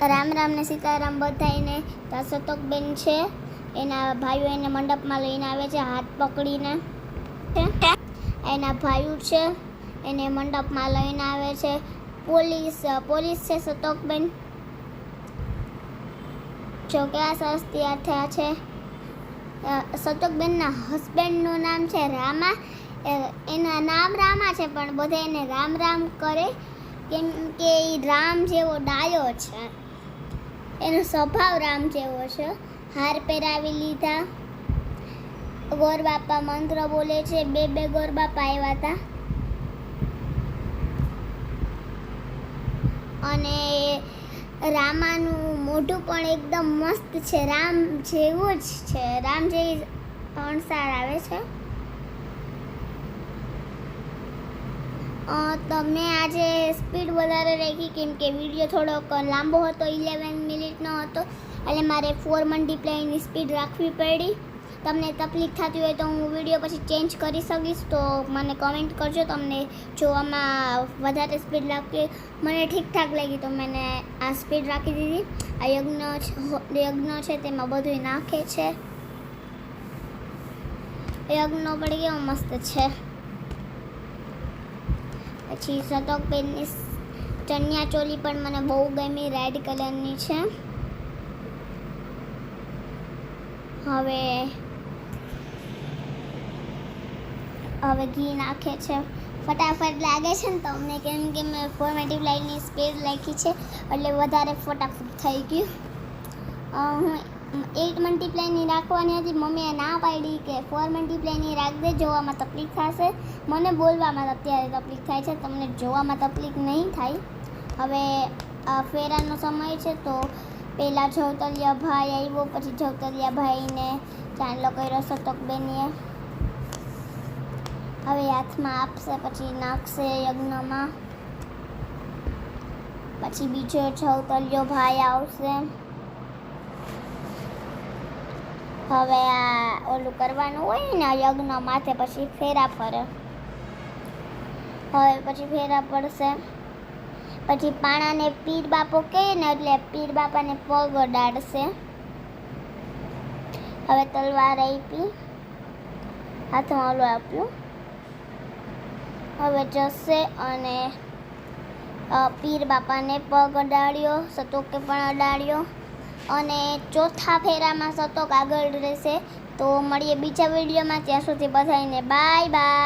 રામ રામ ને સીતારામ બધાઈને તો આ સતોકબેન છે. એના ભાઈઓ એને મંડપમાં લઈને આવે છે, હાથ પકડીને. એના ભાઈઓ છે, એને મંડપમાં લઈને આવે છે. પોલીસ પોલીસ છે સતોકબેન જો કેવા સરસ તૈયાર થયા છે. સતોકબેનના હસબન્ડનું નામ છે રામા. એના નામ રામા છે, પણ બધા એને રામ રામ કરે. કેમ કે એ રામ જેવો ડાયો છે. એનો સ્વભાવ રામ જેવો છે. હાર પહેરાવી લીધા. ગોર બાપા મંત્ર બોલે છે, બે બે ગોર બાપા આવ્યા હતા અને રામાનું મોઢું પણ એકદમ મસ્ત છે. રામ જેવું જ છે. રામ જેવી અણસાર આવે છે. અ, તો મેં આજે સ્પીડ વધારે રાખી કેમ કે વીડિયો થોડોક લાંબો હતો ઇલેવન મિનિટનો હતો એટલે મારે ફોર મલ્ટીપ્લાયની સ્પીડ રાખવી પડી. તમને તકલીફ થતી હોય તો હું વીડિયો પછી ચેન્જ કરી શકીશ તો મને કમેન્ટ કરજો તમને જોવામાં વધારે સ્પીડ લાગતી મને ઠીકઠાક લાગી તો મેં આ સ્પીડ રાખી દીધી. આ યજ્ઞ યજ્ઞ છે તેમાં બધું નાખે છે. યજ્ઞ પણ કેવો મસ્ત છે. પછી સતોકબેનની ચણિયા ચોલી પણ મને બહુ ગમી રેડ કલરની છે. હવે હવે ઘી નાખે છે. ફટાફટ લાગે છે ને તમને કેમ કે મેં ફોર્મેટિવ લાઇનની સ્પેસ લખી છે, એટલે વધારે ફટાફટ થઈ ગયું. હું એટ મલ્ટીપ્લાયની રાખવાની હતી. મમ્મીએ ના પાડી કે ફોર મલ્ટીપ્લાયની રાખ દે, જોવામાં તકલીફ થશે. મને બોલવામાં અત્યારે તકલીફ થાય છે. તમને જોવામાં તકલીફ નહીં થાય. હવે ફેરાનો સમય છે તો પહેલાં જવતલિયા ભાઈ આવ્યો, પછી જવતલિયા ભાઈને ચાંદલો કર્યો સતોકબેનીએ હવે હાથમાં આપશે, પછી નાખશે યજ્ઞમાં. પછી બીજો જવતલિયો ભાઈ આવશે. હવે આ ઓલું કરવાનું હોય ને યજ્ઞ માથે પછી ફેરા ફરે. હવે પછી ફેરા પડશે. પછી પાણાને પીર બાપો કહે ને, એટલે પીર બાપાને પગ અડાડશે. હવે તલવાર આપી, હાથમાં ઓલું આપ્યું. હવે જશે અને પીર બાપાને પગ અડાડ્યો સતોકે પણ અડાડ્યો. અને ચોથા ફેરામાં સતોક આગળ રહેશે. તો મળીએ બીજા વિડીયોમાં. ત્યાં સુધી બધાને બાય બાય.